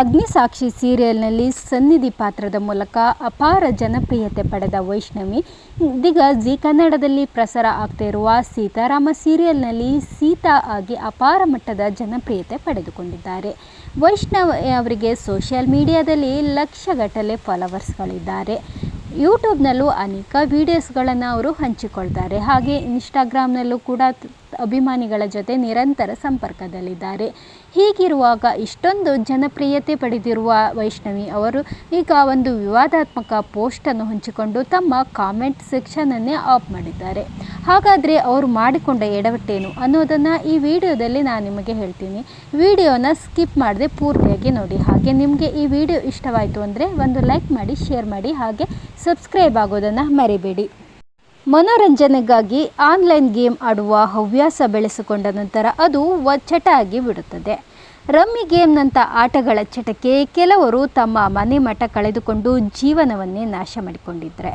ಅಗ್ನಿಸಾಕ್ಷಿ ಸೀರಿಯಲ್ನಲ್ಲಿ ಸನ್ನಿಧಿ ಪಾತ್ರದ ಮೂಲಕ ಅಪಾರ ಜನಪ್ರಿಯತೆ ಪಡೆದ ವೈಷ್ಣವಿ, ಇದೀಗ ಜಿ ಕನ್ನಡದಲ್ಲಿ ಪ್ರಸಾರ ಆಗ್ತಾ ಇರುವ ಸೀತಾರಾಮ ಸೀರಿಯಲ್ನಲ್ಲಿ ಸೀತಾ ಆಗಿ ಅಪಾರ ಮಟ್ಟದ ಜನಪ್ರಿಯತೆ ಪಡೆದುಕೊಂಡಿದ್ದಾರೆ. ವೈಷ್ಣವಿ ಅವರಿಗೆ ಸೋಷಿಯಲ್ ಮೀಡಿಯಾದಲ್ಲಿ ಲಕ್ಷಗಟ್ಟಲೆ ಫಾಲೋವರ್ಸ್ಗಳಿದ್ದಾರೆ. ಯೂಟ್ಯೂಬ್ನಲ್ಲೂ ಅನೇಕ ವಿಡಿಯೋಸ್ಗಳನ್ನು ಅವರು ಹಂಚಿಕೊಳ್ತಾರೆ. ಹಾಗೆ ಇನ್ಸ್ಟಾಗ್ರಾಮ್ನಲ್ಲೂ ಕೂಡ ಅಭಿಮಾನಿಗಳ ಜೊತೆ ನಿರಂತರ ಸಂಪರ್ಕದಲ್ಲಿದ್ದಾರೆ. ಹೀಗಿರುವಾಗ ಇಷ್ಟೊಂದು ಜನಪ್ರಿಯತೆ ಪಡೆದಿರುವ ವೈಷ್ಣವಿ ಅವರು ಈಗ ಒಂದು ವಿವಾದಾತ್ಮಕ ಪೋಸ್ಟನ್ನು ಹಂಚಿಕೊಂಡು ತಮ್ಮ ಕಾಮೆಂಟ್ ಸೆಕ್ಷನನ್ನೇ ಆಫ್ ಮಾಡಿದ್ದಾರೆ. ಹಾಗಾದರೆ ಅವರು ಮಾಡಿಕೊಂಡ ಎಡವಟ್ಟೇನು ಅನ್ನೋದನ್ನು ಈ ವಿಡಿಯೋದಲ್ಲಿ ನಾನು ನಿಮಗೆ ಹೇಳ್ತೀನಿ. ವಿಡಿಯೋನ ಸ್ಕಿಪ್ ಮಾಡದೆ ಪೂರ್ತಿಯಾಗಿ ನೋಡಿ. ಹಾಗೆ ನಿಮಗೆ ಈ ವಿಡಿಯೋ ಇಷ್ಟವಾಯಿತು ಅಂದರೆ ಒಂದು ಲೈಕ್ ಮಾಡಿ, ಶೇರ್ ಮಾಡಿ, ಹಾಗೆ ಸಬ್ಸ್ಕ್ರೈಬ್ ಆಗೋದನ್ನು ಮರಿಬೇಡಿ. ಮನೋರಂಜನೆಗಾಗಿ ಆನ್ಲೈನ್ ಗೇಮ್ ಆಡುವ ಹವ್ಯಾಸ ಬೆಳೆಸಿಕೊಂಡ ನಂತರ ಅದು ಚಟ ಆಗಿ ಬಿಡುತ್ತದೆ. ರಮ್ಮಿ ಗೇಮ್ನಂಥ ಆಟಗಳ ಚಟಕ್ಕೆ ಕೆಲವರು ತಮ್ಮ ಮನೆ ಮಠ ಕಳೆದುಕೊಂಡು ಜೀವನವನ್ನೇ ನಾಶ ಮಾಡಿಕೊಂಡಿದ್ದಾರೆ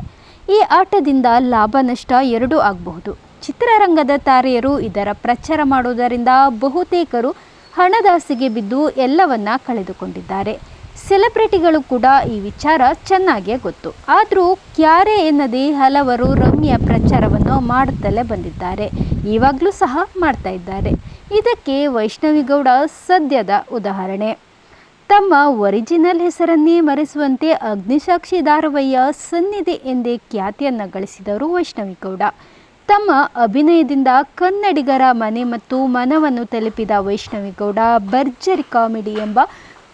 ಈ ಆಟದಿಂದ ಲಾಭ ನಷ್ಟ ಎರಡೂ ಆಗಬಹುದು. ಚಿತ್ರರಂಗದ ತಾರೆಯರು ಇದರ ಪ್ರಚಾರ ಮಾಡುವುದರಿಂದ ಬಹುತೇಕರು ಹಣದಾಸೆಗೆ ಬಿದ್ದು ಎಲ್ಲವನ್ನ ಕಳೆದುಕೊಂಡಿದ್ದಾರೆ. ಸೆಲೆಬ್ರಿಟಿಗಳು ಕೂಡ ಈ ವಿಚಾರ ಚೆನ್ನಾಗೇ ಗೊತ್ತು. ಆದರೂ ಕ್ಯಾರೆ ಎನ್ನದೇ ಹಲವರು ರಮ್ಯ ಪ್ರಚಾರವನ್ನು ಮಾಡುತ್ತಲೇ ಬಂದಿದ್ದಾರೆ. ಇವಾಗಲೂ ಸಹ ಮಾಡ್ತಾ ಇದ್ದಾರೆ. ಇದಕ್ಕೆ ವೈಷ್ಣವಿಗೌಡ ಸದ್ಯದ ಉದಾಹರಣೆ. ತಮ್ಮ ಒರಿಜಿನಲ್ ಹೆಸರನ್ನೇ ಮರೆಸುವಂತೆ ಅಗ್ನಿಸಾಕ್ಷಿ ಧಾರವಯ್ಯ ಸನ್ನಿಧಿ ಎಂದೇ ಖ್ಯಾತಿಯನ್ನು ಗಳಿಸಿದವರು ವೈಷ್ಣವಿಗೌಡ ತಮ್ಮ ಅಭಿನಯದಿಂದ ಕನ್ನಡಿಗರ ಮನೆ ಮತ್ತು ಮನವನ್ನು ತಲುಪಿದ ವೈಷ್ಣವಿಗೌಡ ಭರ್ಜರಿ ಕಾಮಿಡಿ ಎಂಬ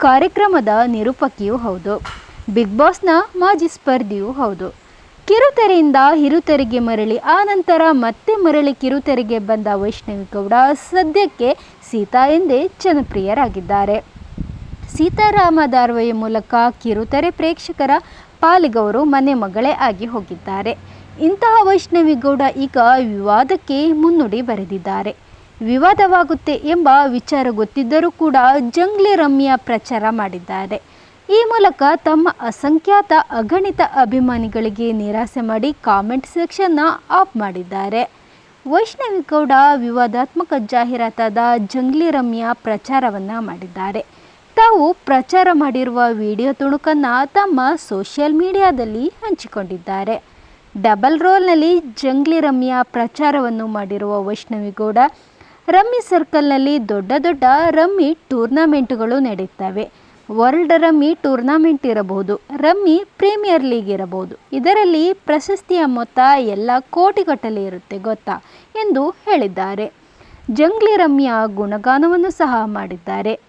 ಕಾರ್ಯಕ್ರಮದ ನಿರೂಪಕಿಯೂ ಹೌದು. ಬಿಗ್ ಬಾಸ್ನ ಮಾಜಿ ಸ್ಪರ್ಧಿಯೂ ಹೌದು. ಕಿರುತೆರೆಯಿಂದ ಹಿರುತೆರೆಗೆ ಮರಳಿ, ಆ ನಂತರ ಮತ್ತೆ ಮರಳಿ ಕಿರುತೆರೆಗೆ ಬಂದ ವೈಷ್ಣವಿ ಗೌಡ ಸದ್ಯಕ್ಕೆ ಸೀತಾ ಎಂದೇ ಜನಪ್ರಿಯರಾಗಿದ್ದಾರೆ. ಸೀತಾರಾಮ ಧಾರಾವಾಹಿ ಮೂಲಕ ಕಿರುತೆರೆ ಪ್ರೇಕ್ಷಕರ ಪಾಲಿಗವರು ಮನೆ ಮಗಳೇ ಆಗಿ ಹೋಗಿದ್ದಾರೆ. ಇಂತಹ ವೈಷ್ಣವಿ ಗೌಡ ಈಗ ವಿವಾದಕ್ಕೆ ಮುನ್ನುಡಿ ಬರೆದಿದ್ದಾರೆ. ವಿವಾದವಾಗುತ್ತೆ ಎಂಬ ವಿಚಾರ ಗೊತ್ತಿದ್ದರೂ ಕೂಡ ಜಂಗ್ಲಿ ರಮ್ಯಾ ಪ್ರಚಾರ ಮಾಡಿದ್ದಾರೆ. ಈ ಮೂಲಕ ತಮ್ಮ ಅಸಂಖ್ಯಾತ ಅಗಣಿತ ಅಭಿಮಾನಿಗಳಿಗೆ ನಿರಾಸೆ ಮಾಡಿ ಕಾಮೆಂಟ್ ಸೆಕ್ಷನ್ನ ಆಫ್ ಮಾಡಿದ್ದಾರೆ. ವೈಷ್ಣವಿ ಗೌಡ ವಿವಾದಾತ್ಮಕ ಜಾಹೀರಾತಾದ ಜಂಗ್ಲಿ ರಮ್ಯಾ ಪ್ರಚಾರವನ್ನು ಮಾಡಿದ್ದಾರೆ. ತಾವು ಪ್ರಚಾರ ಮಾಡಿರುವ ವಿಡಿಯೋ ತುಣುಕನ್ನು ತಮ್ಮ ಸೋಷಿಯಲ್ ಮೀಡಿಯಾದಲ್ಲಿ ಹಂಚಿಕೊಂಡಿದ್ದಾರೆ. ಡಬಲ್ ರೋಲ್ನಲ್ಲಿ ಜಂಗ್ಲಿ ರಮ್ಯ ಪ್ರಚಾರವನ್ನು ಮಾಡಿರುವ ವೈಷ್ಣವಿ ಗೌಡ ರಮ್ಮಿ ಸರ್ಕಲ್ನಲ್ಲಿ ದೊಡ್ಡ ದೊಡ್ಡ ರಮ್ಮಿ ಟೂರ್ನಮೆಂಟ್ಗಳು ನಡೆಯುತ್ತವೆ. ವರ್ಲ್ಡ್ ರಮ್ಮಿ ಟೂರ್ನಮೆಂಟ್ ಇರಬಹುದು, ರಮ್ಮಿ ಪ್ರೀಮಿಯರ್ ಲೀಗ್ ಇರಬಹುದು. ಇದರಲ್ಲಿ ಪ್ರಶಸ್ತಿಯ ಮೊತ್ತ ಎಲ್ಲ ಕೋಟಿಗಟ್ಟಲೆ ಇರುತ್ತೆ ಗೊತ್ತಾ ಎಂದು ಹೇಳಿದ್ದಾರೆ. ಜಂಗ್ಲಿ ರಮ್ಯ ಗುಣಗಾನವನ್ನು ಸಹ ಮಾಡಿದ್ದಾರೆ.